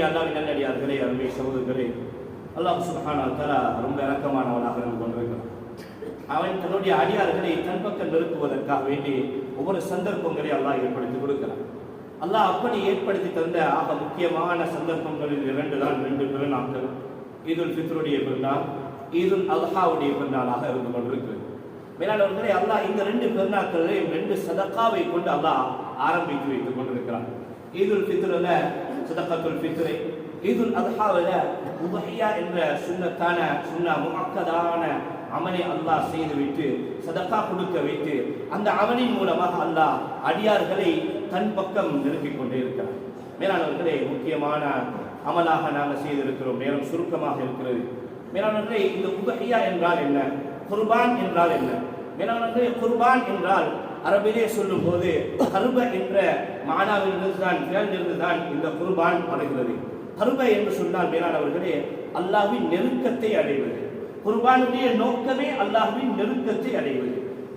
அன்புக்குரிய அல்லாவின் நல்லடியார்களே அருமை சகோதரர்களே அல்லாஹ் சுப்ஹானா தலா ரொம்ப இறக்கமானவனாக இருந்து கொண்டிருக்கிறான். அவன் தன்னுடைய அடியார்களை தன் பக்கம் நிறுத்துவதற்காக வேண்டி ஒவ்வொரு சந்தர்ப்பங்களை அல்லாஹ் ஏற்படுத்தி கொடுக்கிறான். அல்லாஹ் அப்படி ஏற்படுத்தி தந்த ஆக முக்கியமான சந்தர்ப்பங்களில் இரண்டு தான் ரெண்டு பெருநாட்கள். ஈதுல் ஃபித்ருடைய பெருநாள் ஈதுல் அல்ஹாவுடைய பெருநாளாக இருந்து கொண்டிருக்கிறது. மேலாளர்களே அல்லாஹ் இந்த ரெண்டு பெருநாட்களையும் ரெண்டு சதக்காவை கொண்டு அல்லாஹ் ஆரம்பித்து வைத்துக் கொண்டிருக்கிறான். ஈதுல் ஃபித்ருல சதக்கத்துல் ஃபித்ரை. ஈதுல் அல்ஹாவில் உபஹியா என்ற சுண்ணத்தான சுண்ணா முஅக்கதான அமலை அல்லாஹ் செய்துவிட்டு சதக்கா கொடுக்க வைத்து அந்த அமலின் மூலமாக அல்லாஹ் அடியார்களை தன் பக்கம் நிறுத்திக் கொண்டே இருக்கிறார் மேலானவர்களே முக்கியமான அமலாக நாங்கள் செய்திருக்கிறோம். நேரம் சுருக்கமாக இருக்கிறது. மேலானவர்களே இந்த உபஹியா என்றால் என்ன? குர்பான் என்றால் என்ன? மேலானவர்களே குர்பான் என்றால் அரபிலே சொல்லும் போது கருப என்ற மானாவிலிருந்து தான் பிறந்திருந்து தான் இந்த குர்பான் வருகிறது கருப என்று சொன்னால் மேலானவர்களே அல்லாஹ்வின் நெருக்கத்தை அடைவது. குர்பானுடைய நோக்கமே அல்லாஹ்வின் நெருக்கத்தை அடைவது.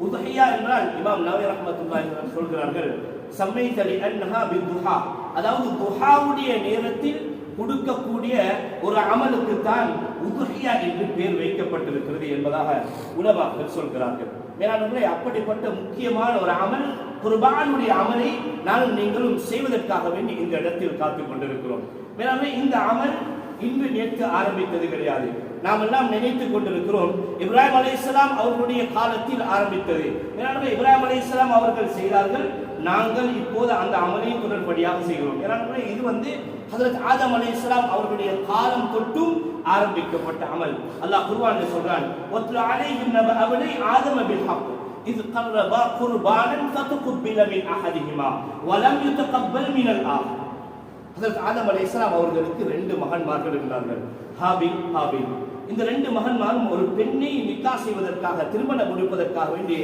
உதகையா என்றால் இமாம் நவி ரஹமத்துல்லா சொல்கிறார்கள் சம்மை தலி அன்னஹா பிதுஹா. அதாவது துஹாவுடைய நேரத்தில் கொடுக்கக்கூடிய ஒரு அமலுக்கு தான் உதுகையா என்று பேர் வைக்கப்பட்டிருக்கிறது என்பதாக உலமாக்கள் சொல்கிறார்கள். மேலானவர்களே அப்படிப்பட்ட முக்கியமான ஒரு அமல் குர்பானுடைய அமலை நானும் நீங்களும் செய்வதற்காக வேண்டி இந்த இடத்தில் காத்துக் கொண்டிருக்கிறோம். மேலாண்மை இந்த அமல் இன்று நேற்று ஆரம்பித்தது கிடையாது. நாம் எல்லாம் நினைத்துக் கொண்டிருக்கிறோம் இப்ராஹிம் அலைஹிஸ்ஸலாம் அவர்களுடைய காலத்தில் ஆரம்பித்தது. மேலாண்மை இப்ராஹிம் அலைஹிஸ்ஸலாம் அவர்கள் செய்தார்கள் நாங்கள் இப்போது அந்த அமலை தொடர்படியாக செய்கிறோம் ஏன்னா இது வந்து ஹஜரத் ஆதம் அலைஹிஸ்ஸலாம் அவர்களுடைய காலம் தொட்டும் ஆரம்பிக்கப்பட்ட அமல் அல்லாஹ் குர்ஆன்ல சொல்றான் ஒத்ரு அலைஹிம் நப அபனை ஆதம பில் ஹக் إذ قربا قربانا فتقبل من أحدهما ولم يتقبل من الآخر ஹஜரத் ஆதம் அலைஹிஸ்ஸலாம் அவர்களுக்கு ரெண்டு மகன்மார்கள் இருந்தார்கள் ஹாபில் ஹாபில் இந்த ரெண்டு மகன்மாரும் ஒரு பெண்ணை நிக்கா செய்வதற்காக திருமணம் முடிப்பதற்காக வேண்டி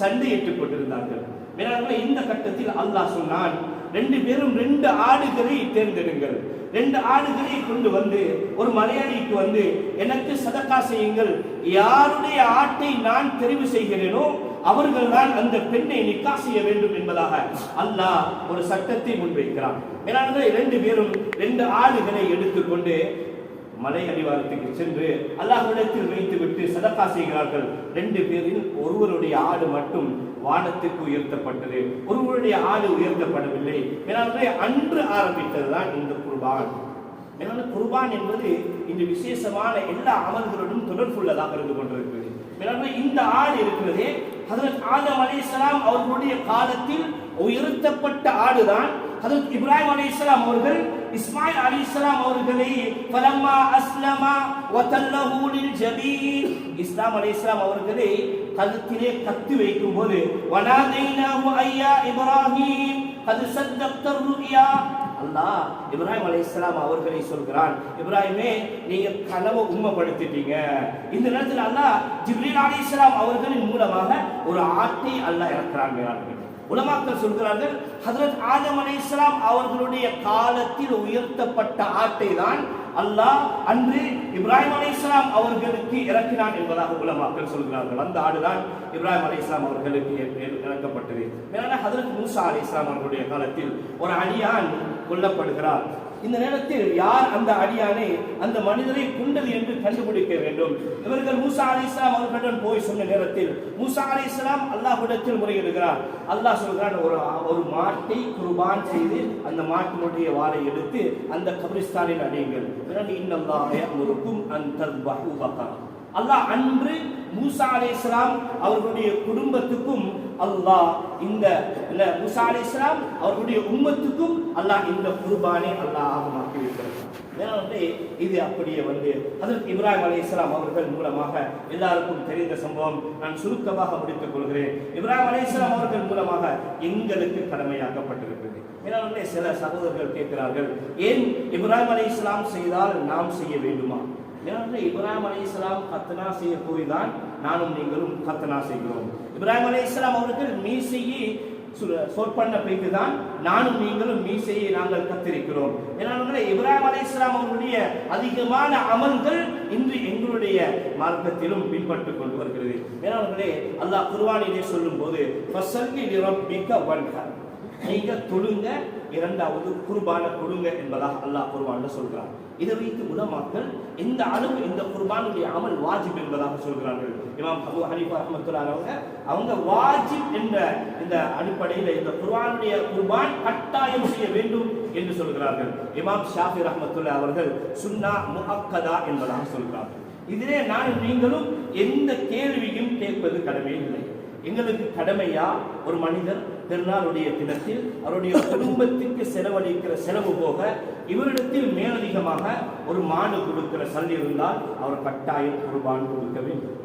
சண்டையிட்டுக் கொண்டிருந்தார்கள் மேலாண்மை இந்த கட்டத்தில் அல்லாஹ் சொன்னான் ரெண்டு பேரும் ரெண்டு ஆடுகளை தேர்ந்தெடுங்கள். ரெண்டு ஆடுகளை கொண்டு வந்து ஒரு மலையாளிக்கு வந்து எனக்கு சதக்கா செய்யுங்கள். யாருடைய ஆட்டை நான் தெரிவு செய்கிறேனோ அவர்கள் தான் அந்த பெண்ணை நிக்கா செய்ய வேண்டும் என்பதாக அல்லாஹ் ஒரு சட்டத்தை முன்வைக்கிறான். ஏன்னா ரெண்டு பேரும் ரெண்டு ஆடுகளை எடுத்துக்கொண்டு மலை அடிவாரத்துக்கு சென்று அல்லாஹ்விடத்தில் வைத்துவிட்டு சதக்கா செய்கிறார்கள். ரெண்டு பேரில் ஒருவருடைய ஆடு மட்டும் வானத்துக்கு உயர்த்தப்பட்டது. ஒருவருடைய ஆடு உயர்த்தப்படவில்லை. எனவே அன்று ஆரம்பித்ததுதான் இந்த குர்பான். மேலான குர்பான் என்பது இந்த விசேஷமான எல்லா அமல்களுடன் தொடர்புள்ளதாக இருந்து கொண்டிருக்கிறது. மேலாண்மை இந்த ஆடு இருக்கிறதே ஹதரத் ஆதம் அலைஹிஸ்ஸலாம் அவர்களுடைய காலத்தில் உயர்த்தப்பட்ட ஆடுதான். ஹதரத் இப்ராஹிம் அலைஹிஸ்ஸலாம் அவர்கள் இஸ்மாயில் அலைஹிஸ்ஸலாம் அவர்களை பலமா அஸ்லமா வதல்லஹூலில் ஜபீர் இஸ்லாம் அலி இஸ்லாம் அவர்களை கழுத்திலே கத்தி வைக்கும் போது வனாதைனாஹு ஐயா இப்ராஹிம் அது சத்தக்த ருயா அல்லாஹ் இப்ராஹிம் அலைஹிஸ்ஸலாம் அவர்களை சொல்கிறான் இப்ராஹிமே நீங்க கனவை உண்மைப்படுத்திட்டீங்க. இந்த நேரத்தில் அல்லாஹ் ஜிப்ரீல் இஸ்லாம் அவர்களின் மூலமாக ஒரு ஆட்டை அல்லாஹ் இறக்குறாங்க உலமாக்கள் சொல்கிறார்கள் ஹஜரத் ஆதம் அலைஹிஸ்ஸலாம் அவர்களுடைய காலத்தில் உயர்த்தப்பட்ட ஆட்டை தான் அல்லாஹ் அன்று இப்ராஹிம் அலைஹிஸ்ஸலாம் அவர்களுக்கு இறக்கினான் என்பதாக உலமாக்கள் சொல்கிறார்கள். அந்த ஆடுதான் இப்ராஹிம் அலைஹிஸ்ஸலாம் அவர்களுக்கு இறக்கப்பட்டது. மேலான ஹதரத் மூசா அலைஹிஸ்ஸலாம் அவர்களுடைய காலத்தில் ஒரு அடியான் கொல்லப்படுகிறார். இந்த நேரத்தில் யார் அந்த அடியானை அந்த மனிதரை குண்டல் என்று கண்டுபிடிக்க வேண்டும்? இவர்கள் மூசா அலி இஸ்லாம் அவர்களிடம் போய் சொன்ன நேரத்தில் மூசா அலி இஸ்லாம் அல்லாஹ்விடத்தில் முறையிடுகிறார். அல்லாஹ் சொல்கிறான் ஒரு ஒரு மாட்டை குர்பான் செய்து அந்த மாட்டினுடைய வாளை எடுத்து அந்த கபிரிஸ்தானில் அடையுங்கள். பிறகு இன்னல்லாஹ் யஅமுருக்கும் அன் அல்லாஹ் அன்று மூசா அலைஹிஸ்ஸலாம் அவர்களுடைய குடும்பத்துக்கும் அல்லாஹ் இந்த மூசா அலி இஸ்லாம் அவர்களுடைய உம்மத்துக்கும் அல்லாஹ் இந்த குர்பானை அல்லாஹ் ஆகமாக்கி வைத்திருக்கிறார் ஏன்னா வந்து இது அப்படியே வந்து அதற்கு இப்ராஹிம் அலைஹிஸ்ஸலாம் அவர்கள் மூலமாக எல்லாருக்கும் தெரிந்த சம்பவம். நான் சுருக்கமாக முடித்துக் கொள்கிறேன். இப்ராஹிம் அலைஹிஸ்ஸலாம் அவர்கள் மூலமாக எங்களுக்கு கடமையாக்கப்பட்டிருக்கிறது. ஏன்னா சில சகோதரர்கள் கேட்கிறார்கள் ஏன் இப்ராஹிம் அலைஹிஸ்ஸலாம் செய்தால் நாம் செய்ய வேண்டுமா? ஏன்னா இப்ராஹிம் அலைஹிஸ்ஸலாம் கத்தனா செய்ய போய் தான் நானும் நீங்களும் கத்தனா செய்கிறோம். இப்ராஹிம் அலைஹிஸ்ஸலாம் அவர்கள் மீசையை சொற்பண்ண பிறகு தான் நானும் நீங்களும் மீசையை நாங்கள் கத்திருக்கிறோம். ஏன்னா இப்ராஹிம் அலைஹிஸ்ஸலாம் அவர்களுடைய அதிகமான அமல்கள் இன்று எங்களுடைய மார்க்கத்திலும் பின்பற்று கொண்டு வருகிறது. ஏன்னா அல்லாஹ் குர்ஆனிலே சொல்லும் போது ஃபஸல்லி நீங்க தொழுங்க இரண்டாவது குர்பான கொடுங்க என்பதாக அல்லாஹ் குர்பான்ல சொல்கிறார் இதை வைத்து உலமாக்கள் இந்த அளவு இந்த குர்பானுடைய அமல் வாஜிப் என்பதாக சொல்கிறார்கள். இமாம் அபு ஹனீஃபா அஹமத்துல்லா அவங்க அவங்க வாஜிப் என்ற இந்த அடிப்படையில் இந்த குர்பானுடைய குர்பான் கட்டாயம் செய்ய வேண்டும் என்று சொல்கிறார்கள். இமாம் ஷாஃபி ரஹமத்துல்லா அவர்கள் சுன்னா முஹக்கதா என்பதாக சொல்கிறார்கள் இதிலே நான் நீங்களும் எந்த கேள்வியும் கேட்பது கடமை இல்லை. எங்களுக்கு கடமையா? ஒரு மனிதர் திருநாளுடைய தினத்தில் அவருடைய குடும்பத்திற்கு செலவழிக்கிற செலவு போக இவரிடத்தில் மேலதிகமாக ஒரு மாடு கொடுக்கிற சல்லி இருந்தால் அவர் கட்டாயம் குர்பான் கொடுக்க வேண்டும்.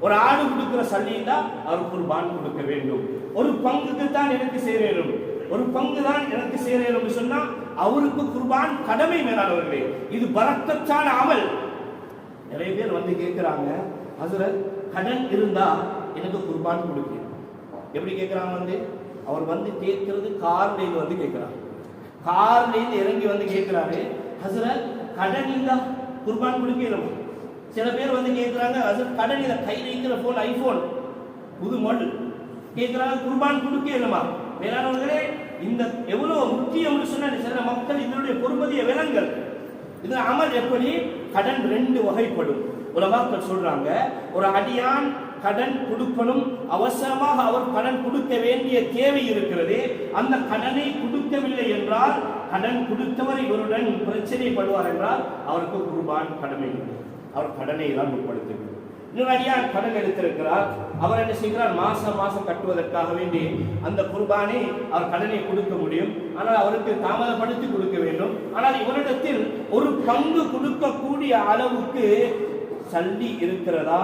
ஒரு ஆடு கொடுக்கிற சல்லி இருந்தால் அவர் குர்பான் கொடுக்க வேண்டும். ஒரு பங்குக்கு தான் எனக்கு சேரணும் ஒரு பங்கு தான் எனக்கு சேரணும் சொன்னா அவருக்கு குர்பான் கடமை மேலானவர்களே. இது பரக்கத்தான அமல். நிறைய பேர் வந்து கேட்குறாங்க ஹசரத் கடன் இருந்தா எனக்கு குர்பான் கொடுக்கணும் எப்படி கேட்குறாங்க வந்து? அவர் வந்து கேட்கறது கார்லையில் வந்து கேட்கிறார். கார்லையில் இறங்கி வந்து கேட்குறாரு. ஹசரத் கடன் இருந்தா குர்பான் கொடுக்கணும் சில பேர் வந்து கேட்குறாங்க ஹசரத் கடன் இல்லை கையில் இருக்கிற ஃபோன் ஐஃபோன் புது மாடல் கேட்குறாங்க குர்பான் கொடுக்கணுமா வேளாண்களே இந்த எவ்வளவு முக்கியம்னு சொன்னா சில மக்கள் இதனுடைய பொறுமதிய விலங்கல் இது அமல் எப்படி? கடன் ரெண்டு வகைப்படும். உலமாக்கள் சொல்றாங்க ஒரு அடியான் கடன் கொடுக்கணும். அவசரமாக அவர் கடன் கொடுக்க வேண்டிய தேவை இருக்கிறது. அந்த கடனை கொடுக்கவில்லை என்றால் கடன் கொடுத்தவர் இவருடன் பிரச்சனைப்படுவார் என்றால் அவருக்கு குர்பான் கடமை அவர் கடனை எல்லாம் முற்படுத்த இன்னொரு கடன் எடுத்திருக்கிறார். அவர் என்ன செய்கிறார்? மாசம் மாசம் கட்டுவதற்காக வேண்டி அந்த குர்பானை அவர் கடனை கொடுக்க முடியும். ஆனால் அவருக்கு தாமதப்படுத்தி கொடுக்க வேண்டும். ஆனால் இவரிடத்தில் ஒரு பங்கு கொடுக்கக்கூடிய அளவுக்கு சல்லி இருக்கிறதா?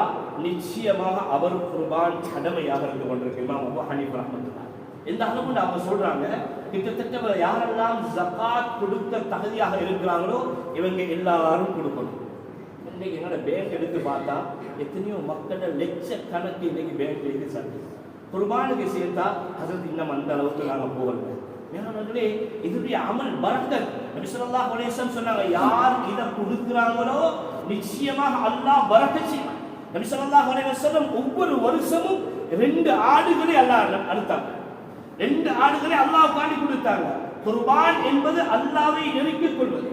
நிச்சயமாக அவர் குர்பான் கடமையாக இருந்து கொண்டிருக்கு இமாம் அபு ஹனீஃப் ரஹ்மத்துல்லாஹ். எந்த அளவு அவங்க சொல்றாங்க கிட்டத்தட்ட யாரெல்லாம் ஜக்காத் கொடுக்க தகுதியாக இருக்கிறாங்களோ இவங்க எல்லாரும் கொடுக்கணும். இன்னைக்கு என்னோட பேங்க் எடுத்து பார்த்தா எத்தனையோ மக்களோட லட்ச கணக்கு இன்னைக்கு பேங்க் இது சரி. குர்பானுக்கு சேர்த்தா அதற்கு இன்னும் அந்த அளவுக்கு நாங்கள் போகல. மேலானவர்களே இதனுடைய அமல் பரக்கத். நபி ஸல்லல்லாஹு சொன்னாங்க யார் இதை கொடுக்குறாங்களோ நிச்சயமாக அல்லாஹ் பரக்கத் செய்வான். நபி ஸல்லல்லாஹு அலைஹி வஸல்லம் ஒவ்வொரு வருஷமும் ரெண்டு ஆடுகளை அல்லாஹ் அறுத்தாங்க. ரெண்டு ஆடுகளை அல்லாஹ் காண்டி கொடுத்தாங்க. குர்பான் என்பது அல்லாவை நெருக்கிக் கொள்வது.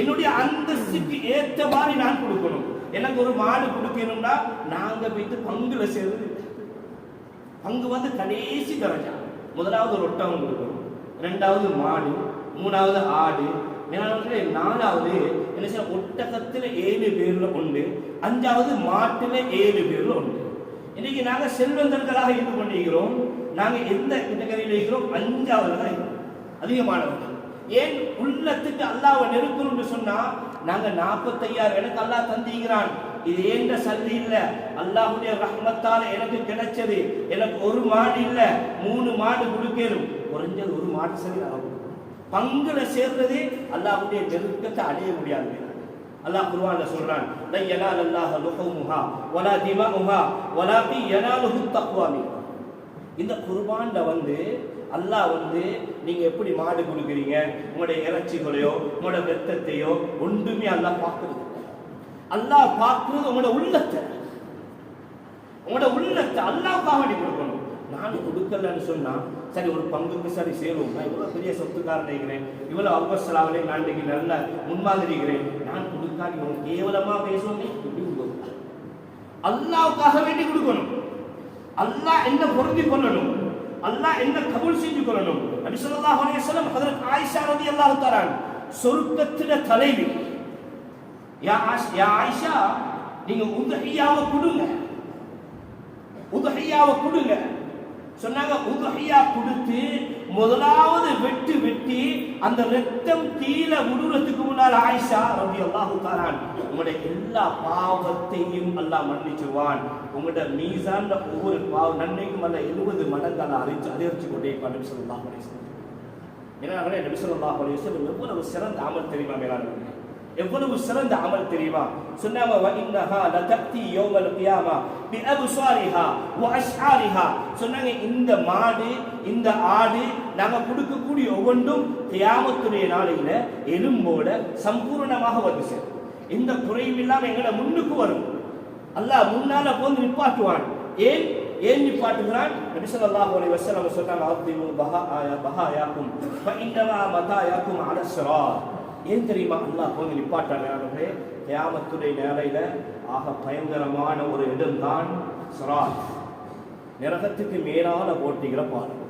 என்னுடைய அந்தஸ்துக்கு ஏற்ற மாதிரி நான் கொடுக்கணும். எனக்கு ஒரு மாடு கொடுக்கணும்னா நாங்க போயிட்டு பங்குல சேர்ந்து பங்கு வந்து கடைசி தரஞ்சா முதலாவது ஒரு ஒட்டகம் கொடுக்கணும். ரெண்டாவது மாடு மூணாவது ஆடு மேலாளர்களே நாலாவது என்ன செய்ய ஒட்டகத்தில் ஏழு பேர்ல உண்டு அஞ்சாவது மாட்டில் ஏழு பேர்ல உண்டு இன்னைக்கு நாங்கள் செல்வந்தர்களாக இருந்து கொண்டிருக்கிறோம். நாங்கள் எந்த கேட்டகரியில் இருக்கிறோம்? அஞ்சாவது தான் இருக்கிறோம். அதிகமானவர்கள். ஏன் உள்ளத்துக்கு அல்லாஹ்வை நெருக்கணும்னு சொன்னா நாங்க நாற்பத்தையாயிரம் எனக்கு அல்லாஹ் தந்திக்கிறான் இது ஏண்ட சல்லி இல்ல. அல்லாஹுடைய ரஹ்மத்தால எனக்கு கிடைச்சது. எனக்கு ஒரு மாடு இல்ல. மூணு மாடு கொடுக்கணும் குறைஞ்சது ஒரு மாடு சரி ஆகும். பங்குல சேர்றதே அல்லாஹுடைய நெருக்கத்தை அடைய முடியாது அல்லாஹ் குர்ஆன்ல சொல்றான் லை யனால அல்லாஹ் லுஹுமுஹா வலா திமாமுஹா வலாகி யனாலுஹு தக்வா மின்கும் இந்த குர்பான்ல வந்து அல்லாஹ் வந்து நீங்க எப்படி மாடு கொடுக்குறீங்க? உங்களுடைய இறைச்சிகளையோ உங்களோட வெத்தத்தையோ ஒன்றுமே அல்லாஹ் பார்க்கறது அல்லாஹ் பார்க்கறது உங்களோட உள்ளத்தை. உங்களோட உள்ளத்தை அல்லாஹ் காவடி கொடுக்கணும். நான் கொடுக்கலன்னு சொன்னால் சரி ஒரு பங்குக்கு சரி சேரும். நான் இவ்வளோ பெரிய சொத்துக்காரன் இருக்கிறேன். இவ்வளவு அவசராவிலே நான் இன்றைக்கு நல்ல முன்மாதிரிகிறேன் நான் கொடுக்காது இவன் கேவலமா பேசுவோம் அல்லாவுக்காக வேண்டி கொடுக்கணும். அல்லாஹ் என்ன பொருந்தி கொள்ளணும்? அல்லாஹ் என்ன கபூல் செஞ்சு கொள்ளணும்? அப்படி சொல்லலாம் அவனே வஸல்லம் ஹஜரத் ஆயிஷா ரதி அல்லாஹ் தரான் சொருக்கத்தின தலைவி. யா ஆஷ் யா ஆயிஷா நீங்க உதஹியாவை கொடுங்க. உதஹியாவை கொடுங்க. சொன்னாங்க உதுகையா கொடுத்து முதலாவது வெட்டு வெட்டி அந்த ரத்தம் கீழே விடுறதுக்கு முன்னால் ஆயிஷா ரபி அல்லாஹு தாரான் உங்களுடைய எல்லா பாவத்தையும் அல்லாஹ் மன்னிச்சுவான். உங்களோட மீசான ஒவ்வொரு பாவ நன்மைக்கும் அல்ல எழுபது மடங்கு அல்ல அறிஞ்சு அதிகரிச்சு கொண்டே இருப்பான் நபி ஏன்னா நபி ஸல்லல்லாஹு அலைஹி எவ்வளவு சிறந்த அமல் தெரியுமா மேலானவர்களே எவ்வளவு சிறந்த அமல் தெரியுமா? சொன்னாங்க வ இன்னஹா லதக்தி யௌமல் கியாமா பி அப்சாரிஹா வ அஷ்ஆரிஹா சொன்னாங்க இந்த மாடு இந்த ஆடு நாங்க கொடுக்கக்கூடிய ஒவ்வொன்றும் கியாமத்துடைய நாளையில எலும்போட சம்பூர்ணமாக வந்து சேரும். எந்த குறையும் இல்லாம எங்களை முன்னுக்கு வரும். அல்லாஹ் முன்னால போந்து நிப்பாட்டுவான். ஏன்? ஏன் நிப்பாட்டுகிறான்? நபி ஸல்லல்லாஹு அலைஹி வஸல்லம் சொன்னாங்க அப்திமு பஹா பஹாயாக்கும் ஃபஇன்னமா மதாயாக்கும் யாக்கும் ஸிராத் ஏன் தெரியுமா? அல்லாஹ் கொஞ்சம் நிப்பாட்டானே தியாமத்துடைய நேரையில் ஆக பயங்கரமான ஒரு இடம்தான் ஸிராத் நரகத்துக்கு மேலான போட்டிகிற பாலம்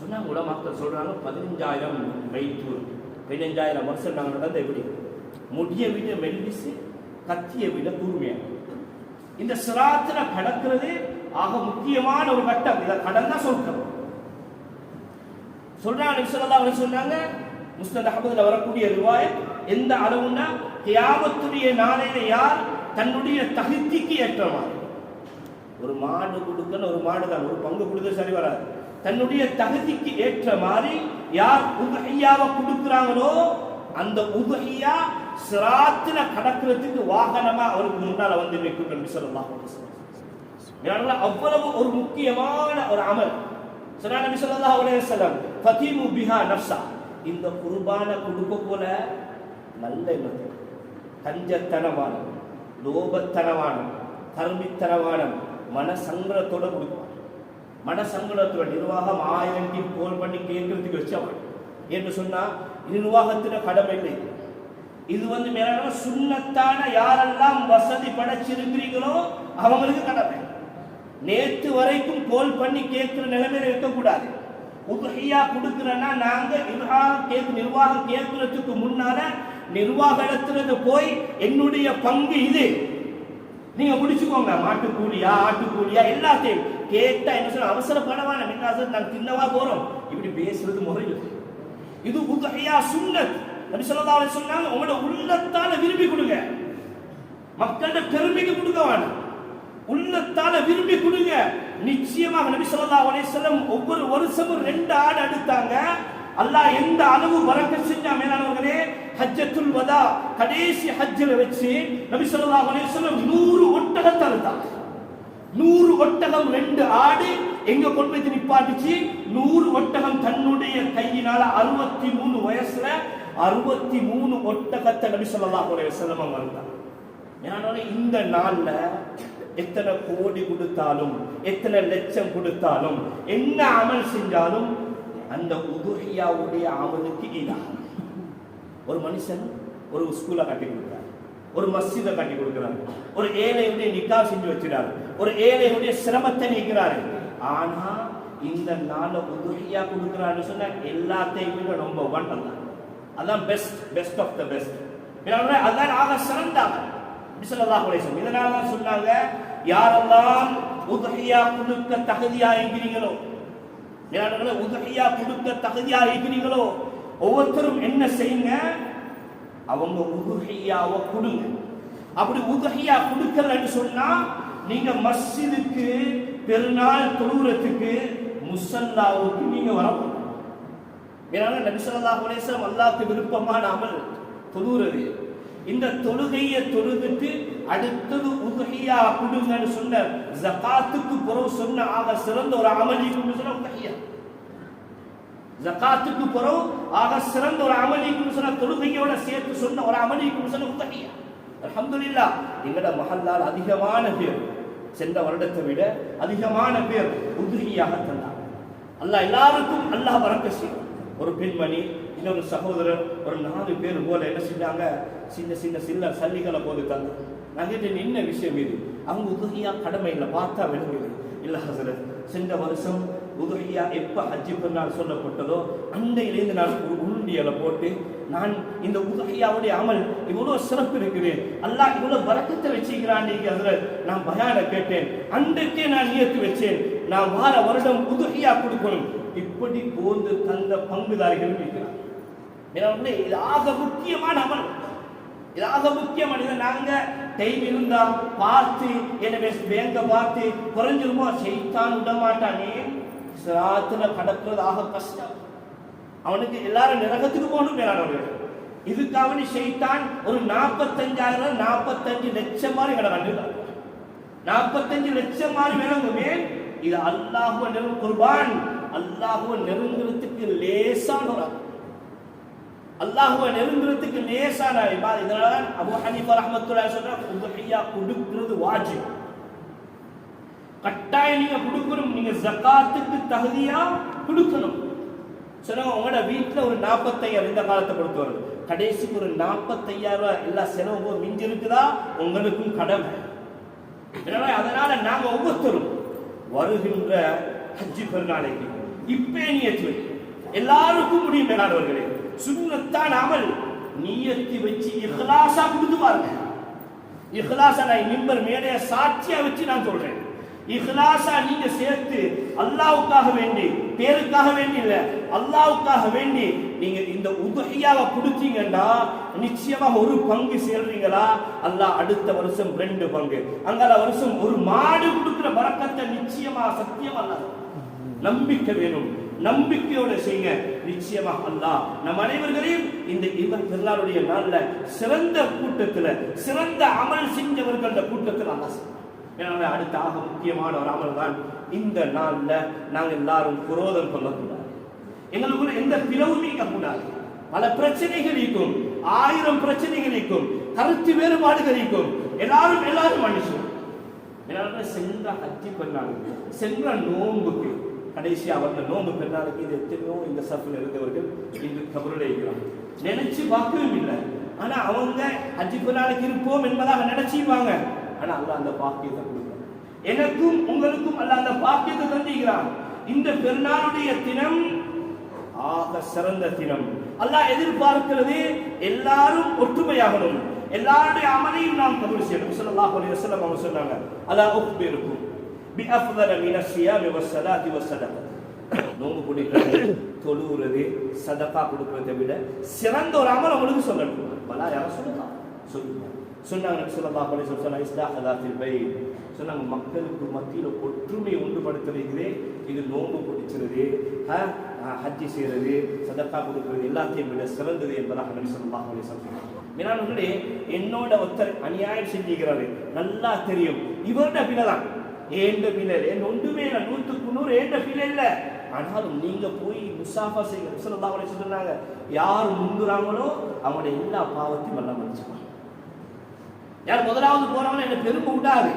சொன்னாங்க உலமாக்கள் சொல்றாங்க பதினஞ்சாயிரம் வைத்தூர். பதினஞ்சாயிரம் வருஷம் நாங்கள் நடந்த எப்படி? முடிய விட மெல்லிசு கத்திய விட கூர்மையாக இந்த சிராத்தில் கடக்கிறது ஆக முக்கியமான ஒரு கட்டம். இதை கடந்தா சொல்றோம் சொல்றாங்க நபிசல்லா சொன்னாங்க முஸ்தத் அகமதுல வரக்கூடிய ரிவாயத் எந்த அளவுன்னா தியாகத்துடைய நாளையில யார் தன்னுடைய தகுதிக்கு ஏற்றவாறு? ஒரு மாடு கொடுக்கணும் ஒரு மாடு தான். ஒரு பங்கு கொடுக்க சரி வராது. தன்னுடைய தகுதிக்கு ஏற்ற மாதிரி யார் உதகையாவை கொடுக்குறாங்களோ அந்த உதகையா சிராத்துல கடக்கிறதுக்கு வாகனமா அவருக்கு முன்னால வந்து நிற்கும் நபி சொல்லலாம் அவ்வளவு ஒரு முக்கியமான ஒரு அமல். சொன்னா நபி சொல்லலாம் அலைஹி வஸல்லம் ஃபதீமு பிஹா நப்சா இந்த குர்பான கொடுக்க போல நல்ல எண்ணத்தை தஞ்சத்தனமான லோபத்தனமான கருமித்தனமான மனசங்கடத்தோட கொடுப்பான். மனசங்கடத்தோட நிர்வாகம் ஆயிரம் டீம் கோல் பண்ணி கேட்கறதுக்கு வச்சவன் என்று சொன்னா நிர்வாகத்தின கடமை இல்லை. இது வந்து மேலான சுண்ணத்தான யாரெல்லாம் வசதி படைச்சிருக்கிறீங்களோ அவங்களுக்கு கடமை. நேற்று வரைக்கும் கோல் பண்ணி கேட்கிற நிலைமையில இருக்கக்கூடாது. உதுஹியா கொடுக்குறேன்னா நாங்கள் நிர்வாகம் கேட்க நிர்வாகம் கேட்கறதுக்கு முன்னால நிர்வாக இடத்துல போய் என்னுடைய பங்கு இது. நீங்க முடிச்சுக்கோங்க. மாட்டு கூலியா ஆட்டு கூலியா எல்லாத்தையும். கேட்டா என்ன சொல்ல அவசரப்படவா என்ன நாங்க தின்னவா போறோம். இப்படி பேசுறது முறையில். இது உதகையா சுண்ணத். நபி ஸல்லல்லாஹு சொன்னாங்க உங்களோட உள்ளத்தால விரும்பி கொடுங்க. மக்களோட பெருமைக்கு கொடுக்க வேணும். உள்ளத்தால விரும்பி கொடுங்க. நிச்சயமாக நபி சொல்லா அலிசல்லம் ஒவ்வொரு வருஷமும் ரெண்டு ஆடு அடுத்தாங்க. அல்லாஹ் எந்த அளவு வரக்க செஞ்சா மேலானவர்களே? ஹஜ்ஜத்துல் வதா கடைசி ஹஜ்ஜில் வச்சு நபி சொல்லா அலிசல்லம் நூறு ஒட்டகத்தை அறுத்தாங்க நூறு ஒட்டகம் ரெண்டு ஆடு எங்க கொண்டு போய் நிப்பாட்டுச்சு? நூறு ஒட்டகம் தன்னுடைய கையினால அறுபத்தி மூணு வயசுல அறுபத்தி மூணு ஒட்டகத்தை நபி ஸல்லல்லாஹு அலைஹி வஸல்லம் வந்தாங்க ஏன்னா இந்த நாள்ல எத்தனை கோடி கொடுத்தாலும் எத்தனை லட்சம் கொடுத்தாலும் என்ன அமல் செஞ்சாலும் அந்த உதுகையாவுடைய அமலுக்கு ஈடாகும் ஒரு மனுஷன் ஒரு ஸ்கூலை கட்டி கொடுக்கிறார். ஒரு மஸ்ஜிதை கட்டி கொடுக்குறாரு. ஒரு ஏழையுடைய நிக்கா செஞ்சு வச்சுறாரு ஒரு ஏழையுடைய சிரமத்தை நீக்கிறாரு. ஆனா இந்த நாள உதுகையா கொடுக்குறாருன்னு சொன்னா எல்லாத்தையும் விட ரொம்ப ஒன் தான் அதான் best best of the best அதான் ஆக சிறந்தாங்க பிசல்லாஹ் அலைஹி இதனால தான் சொன்னாங்க யாரெல்லாம் உதகையா கொடுக்க தகுதியா இருக்கிறீங்களோ யாரெல்லாம் உதகையா கொடுக்க தகுதியா இருக்கிறீங்களோ ஒவ்வொருத்தரும் என்ன செய்யுங்க? அவங்க உதுகையாவை கொடுங்க. அப்படி உதகையா கொடுக்கலன்னு சொன்னா நீங்க மஸ்ஜிதுக்கு பெருநாள் தொழுகிறதுக்கு முசல்லாவுக்கு நீங்க வரணும் ஏன்னா நபிசல்லா குலேசம் அலைஹி வஸல்லம் அல்லாஹ்வுக்கு விருப்பமான அமல் தொழுகிறது இந்த தொழுகையை தொழுதுட்டு அடுத்தது உதுஹியா கொடுங்கன்னு சொன்ன ஜகாத்துக்கு பிறகு சொன்ன ஆக சிறந்த ஒரு அமலி சொன்ன உதுஹியா. ஜகாத்துக்கு பிறகு ஆக சிறந்த ஒரு அமளி சொன்ன தொழுகையோட சேர்த்து சொன்ன ஒரு அமளி சொன்ன உதவியா அலமதுல்லா எங்கட மகல்லால் அதிகமான பேர் சென்ற வருடத்தை விட அதிகமான பேர் உதுகியாக தந்தார் அல்லாஹ் எல்லாருக்கும் அல்லாஹ் வரக்க செய்யும். ஒரு பெண்மணி இன்னொரு சகோதரர் ஒரு நாலு பேர் போல என்ன செஞ்சாங்க? சின்ன சின்ன சின்ன சல்லிகளை போது தந்து நான் கேட்டேன் என்ன விஷயம் இது. அவங்க உதவியா கடமை இல்லை பார்த்தா விளங்குது. இல்ல ஹசரத் சென்ற வருஷம் உதவியா எப்ப ஹஜ்ஜி பெருநாள் சொல்லப்பட்டதோ அண்டையிலேருந்து நான் ஒரு உருண்டியலை போட்டு நான் இந்த உதகையாவுடைய அமல் இவ்வளவு சிறப்பு இருக்குது அல்லாஹ் இவ்வளவு வரக்கத்தை வச்சுக்கிறான் ஹசரத். நான் பயான கேட்டேன். அன்றைக்கே நான் நியத்து வச்சேன். நான் வார வருடம் உதகையா கொடுக்கணும். இப்படி போந்து தந்த பங்குதாரிகள் இருக்கிறான் ஏன்னா இது ஆக முக்கியமான அமல். இதாக முக்கிய மனிதன். நாங்க டைம் இருந்தா பார்த்து என்ன வேங்க பார்த்து குறைஞ்சிருமோ? செய்தான் விட மாட்டானே சிராத்துல கடக்கிறது ஆக கஷ்டம். அவனுக்கு எல்லாரும் நரகத்துக்கு போகணும் மேலானவர்கள் இதுக்காக செய்தான் ஒரு நாற்பத்தஞ்சாயிரம் நாற்பத்தஞ்சு லட்சம் மாதிரி கிடக்கான் நாற்பத்தஞ்சு லட்சம் மாதிரி விளங்குமே இது அல்லாஹுவ நெருங்க குர்பான். அல்லாஹுவ நெருங்குறதுக்கு லேசான ஒரு அல்லாஹுவ நெருங்குறதுக்கு லேசான இபாத் இதனால தான் அபு ஹனீஃபா ரஹ்மத்துல்லாஹி சொல்றாங்க உதுஹியா கொடுக்கிறது வாஜிப். கட்டாயம் நீங்க கொடுக்கணும். நீங்க ஜக்காத்துக்கு தகுதியா கொடுக்கணும். சொன்னாங்க உங்களோட வீட்டுல ஒரு நாற்பத்தையாயிரம் இந்த காலத்தை கொடுத்து வருது. கடைசிக்கு ஒரு நாற்பத்தையாயிரம் ரூபாய் எல்லா செலவும் மிஞ்சி இருக்குதா உங்களுக்கும் கடமை. எனவே அதனால நாங்க ஒவ்வொருத்தரும் வருகின்ற ஹஜ்ஜி பெருநாளைக்கு இப்பே நீ எல்லாருக்கும் முடியும் மேலானவர்களே. சுண்ணத்தான் அமல் நீயத்தி வச்சு இஹ்லாசா கொடுத்து பாருங்க. இஹ்லாஸா நான் மிம்பர் மேடைய சாட்சியா வச்சு நான் சொல்றேன். இஹ்லாஸா நீங்க சேர்த்து அல்லாவுக்காக வேண்டி பேருக்காக வேண்டி இல்ல அல்லாவுக்காக வேண்டி நீங்க இந்த உதவியாவை கொடுத்தீங்கன்னா நிச்சயமாக ஒரு பங்கு சேர்றீங்களா? அல்லா அடுத்த வருஷம் ரெண்டு பங்கு. அங்கால வருஷம் ஒரு மாடு கொடுக்குற வரக்கத்தை நிச்சயமா சத்தியம் அல்ல. நம்பிக்கை வேணும். நம்பிக்கையோட செய்யுங்க. நிச்சயமா அல்லாஹ் நம் அனைவர்களையும் இந்த இவர் திருநாளுடைய நாள்ல சிறந்த கூட்டத்துல சிறந்த அமல் செஞ்சவர்கள் கூட்டத்தில் அல்லா ஏன்னா எனவே அடுத்த ஆக முக்கியமான ஒரு அமல் தான் இந்த நாள்ல நாங்கள் எல்லாரும் குரோதம் கொள்ளக்கூடாது. எங்களுக்குள்ள எந்த பிளவும் நீக்கக்கூடாது பல பிரச்சனைகள் இருக்கும். ஆயிரம் பிரச்சனைகள் இருக்கும். கருத்து வேறுபாடுகள் இருக்கும். எல்லாரும் எல்லாரும் மனுஷன் எல்லாருமே சென்ற ஹஜ்ஜி பண்ணாங்க. சென்ற நோன்புக்கு கடைசி அவர்கள் நோன்பு பெருநாளுக்கு இது எத்தனையோ இந்த சஃபில் இருந்தவர்கள் இன்று கபருடைய நினைச்சு பார்க்கவும் இல்லை. ஆனா அவங்க அஞ்சு பெருநாளுக்கு இருப்போம் என்பதாக நினைச்சிருவாங்க ஆனா அல்ல அந்த பாக்கியத்தை கொடுக்கிறான் எனக்கும் உங்களுக்கும் அல்ல அந்த பாக்கியத்தை தந்திருக்கிறான். இந்த பெருநாளுடைய தினம் ஆக சிறந்த தினம். அல்லாஹ் எதிர்பார்க்கிறது எல்லாரும் ஒற்றுமையாகணும். எல்லாருடைய அமலையும் நாம் கபூர் செய்யணும். சொல்லலாம் அலைஹி அவங்க சொன்னாங்க அலா உக்பிருக்கும். பி அஃதல மின ஸியாமி வஸ்ஸலாத்தி வஸ்ஸதகா நோன்பு பிடிக்கிறது தொழுகிறது சதப்பா கொடுக்கறதை விட சிறந்த ஒரு அமல் அவங்களுக்கு சொல்லணும் பலா யாரும் சொல்லலாம் சொல்லுங்க சொன்னாங்க நபி ஸல்லல்லாஹு அலைஹி வஸல்லம் இஸ்லா அதாத்தில் பை சொன்னாங்க மக்களுக்கு மத்தியில் ஒற்றுமை உண்டுபடுத்துறதுலே இது நோன்பு பிடிச்சிருது ஹஜ்ஜி செய்யறது சதக்கா கொடுக்கிறது எல்லாத்தையும் விட சிறந்தது என்பதாக நபி சொல்லா அலைஹி வஸல்லம் மீனானவர்களே என்னோட ஒருத்தர் அநியாயம் செஞ்சுக்கிறாரு நல்லா தெரியும் இவருடைய அப்படின்னா தான் ஏண்ட பிள்ளை ஏன் ஒன்றுமே இல்லை. நூற்றுக்கு நூறு ஏண்ட பிள்ளை இல்லை. ஆனாலும் நீங்க போய் முசாஃபா செய்ய ஸல்லல்லாஹு அலைஹி வஸல்லம் யார் முந்துறாங்களோ அவனுடைய எல்லா பாவத்தையும் எல்லாம் மன்னிச்சுப்பாங்க யார் முதலாவது போறாங்களோ என்ன பெருமை விடாது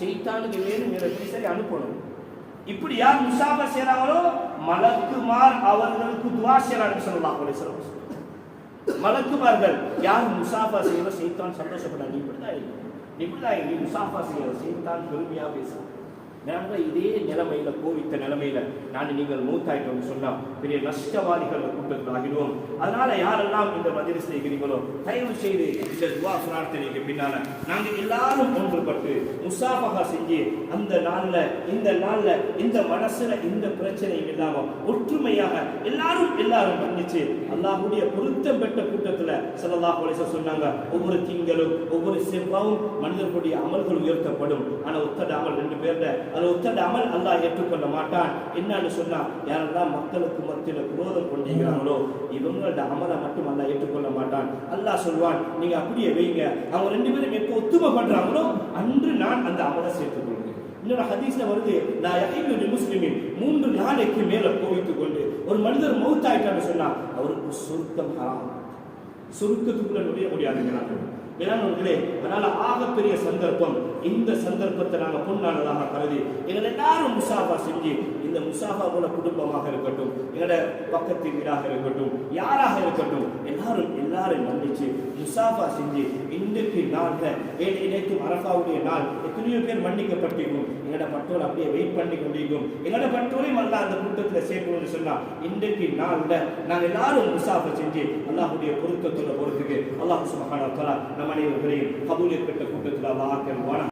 செய்தானுக்கு வேணும் இதை சரி அனுப்பணும். இப்படி யார் முசாஃபா செய்யறாங்களோ மலக்குமார் அவர்களுக்கு துவா செய்யறாங்க சொல்லலாம் ஒரு சொல்ல மலக்குமார்கள் யார் முசாஃபா செய்யறோ செய்தான் சந்தோஷப்பட. நீ இப்படிதான் இருக்கும் நீ முசாஃபா செய்யற நாங்கள் இதே நிலைமையில கோவித்த நிலைமையில நான் நீங்கள் மூத்தாயிட்டோம்னு சொன்னா பெரிய நஷ்டவாதிகள் கூட்டத்தில் ஆகிடுவோம். அதனால யாரெல்லாம் இந்த பதில் செய்கிறீங்களோ தயவு செய்து இந்த துவா பிரார்த்தனைக்கு பின்னால நாங்கள் எல்லாரும் ஒன்றுபட்டு முசாஃபகா செஞ்சு அந்த நாள்ல இந்த நாள்ல இந்த மனசுல இந்த பிரச்சனையும் இல்லாம ஒற்றுமையாக எல்லாரும் எல்லாரும் மன்னிச்சு அல்லாஹுடைய பொருத்தம் பெற்ற கூட்டத்துல ஸல்லல்லாஹு போலீஸாக சொன்னாங்க ஒவ்வொரு திங்களும் ஒவ்வொரு செவ்வாவும் மனிதர்களுடைய அமல்கள் உயர்த்தப்படும். ஆனா ஒத்தட அமல் ரெண்டு பேர்ல அது ஒத்தட அமல் அல்லாஹ் ஏற்றுக்கொள்ள மாட்டான். என்னன்னு சொன்னா யாரெல்லாம் மக்களுக்கு மத்தியில குரோதம் கொண்டிருக்கிறாங்களோ இவங்களோட அமலை மட்டும் அல்லாஹ் ஏற்றுக்கொள்ள மாட்டான். அல்லாஹ் சொல்வான் நீங்க அப்படியே வைங்க. அவங்க ரெண்டு பேரும் எப்போ ஒத்துமை பண்றாங்களோ அன்று நான் அந்த அமலை சேர்த்துக் கொள்கிறேன் இன்னொரு ஹதீஸ்ல வருது நான் யஹீபு முஸ்லிமின். மூன்று நாளைக்கு மேல கோவித்துக் கொண்டு ஒரு மனிதர் மௌத்தாயிட்டான்னு சொன்னா அவருக்கு சுருக்கம் ஹராம். சுருக்கத்துக்குள்ள நுழைய முடியாதுங்கிறாங்க. வேளாண்மைகளே அதனால ஆகப்பெரிய சந்தர்ப்பம். இந்த சந்தர்ப்பத்தை நாங்கள் பொன்னானதாக கருதி எங்களை எல்லாரும் முசாஃபா செஞ்சு இந்த முசாஃபா போல குடும்பமாக இருக்கட்டும் எங்களோட பக்கத்து வீடாக இருக்கட்டும் யாராக இருக்கட்டும் எல்லாரும் எல்லாரும் மன்னிச்சு முசாஃபா செஞ்சு இன்றைக்கு நாள்ல ஏழை இணைக்கும் அரசாவுடைய நாள் எத்தனையோ பேர் மன்னிக்கப்பட்டிருக்கும். எங்களோட பட்டோல் அப்படியே வெயிட் பண்ணி கொண்டிருக்கும். எங்களோட பட்டோலையும் அல்ல அந்த கூட்டத்தில் சேர்க்கணும்னு சொன்னால் இன்றைக்கு நாள்ல நாங்கள் எல்லாரும் முசாஃபா செஞ்சு அல்லாஹுடைய பொருத்தத்தோட பொறுத்துக்கு அல்லாஹ் சுமகான நம்ம தஆலா நம் அனைவர்களையும் கபூல் பெற்ற கூட்டத்தில் அல்லாஹ் ஆக்கிரவானாக